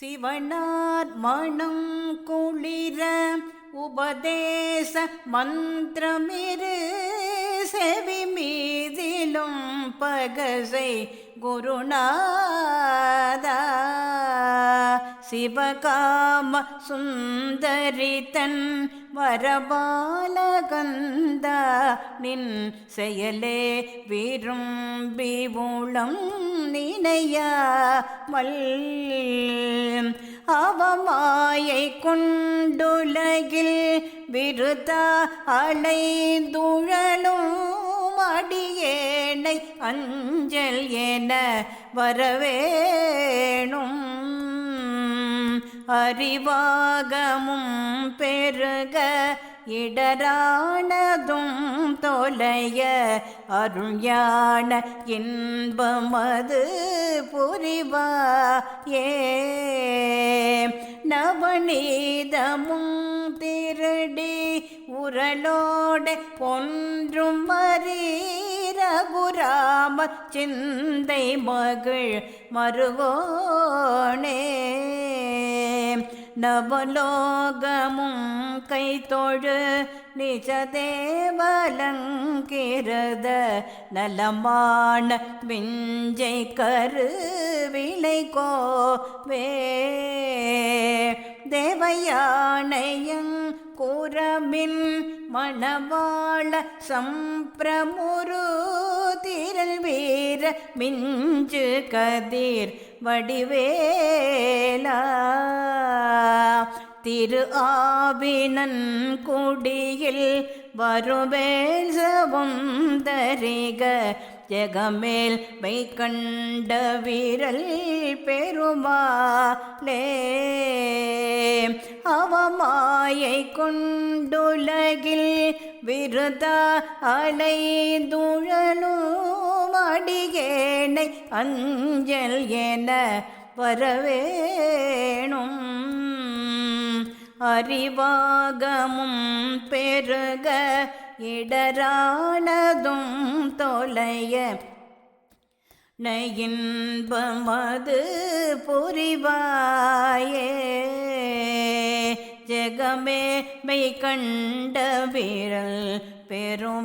சிவனார் மனம் குளிர உபதேச மந்திரமிரு செவி மீதிலும் பகசை குருநாதா. சிவகாம சுந்தரித்தன் வரபாலகந்தா நின் செயலே விரும்பி உளம் நினையா நினையாமல் அவமாயை கொண்டுலகில் விருதா அலைந்துழலும் அடியேனை அஞ்சல் என வரவேணும். அறிவாகமும் பெருக இடரானதும் தொலைய அருஞான இன்பமது புரிவா ஏ நவநீதமும் திருடி உரலோடு பொன்றும் மரீரகுராம சிந்தை மகள் மருகோணே நவலோகமும் கைத்தொழு நிஜதேவலங்கிரத நலமான விஞ்சை கரு விலை கோவே தேவயானையங் குரமின் மணவாள சம்பிரமுரு திரள் வீர மிஞ்சு கதிர் வடிவேலா. திரு ஆவினன் குடியில் வருவேல் சவுந்தரிக ஜெகமேல் மை கண்ட வீரல் பெருமாளே. அவமாயை கொண்டுலகில் விருத அலை துழலும் அடியேனை அஞ்சல் என வரவேணும். அறிவாகமும் பெருக இடரானதும் தொலைய நயின்பமது புரிவாயே. ஜெகமே மெய் கண்ட வீரல் பெருமாளே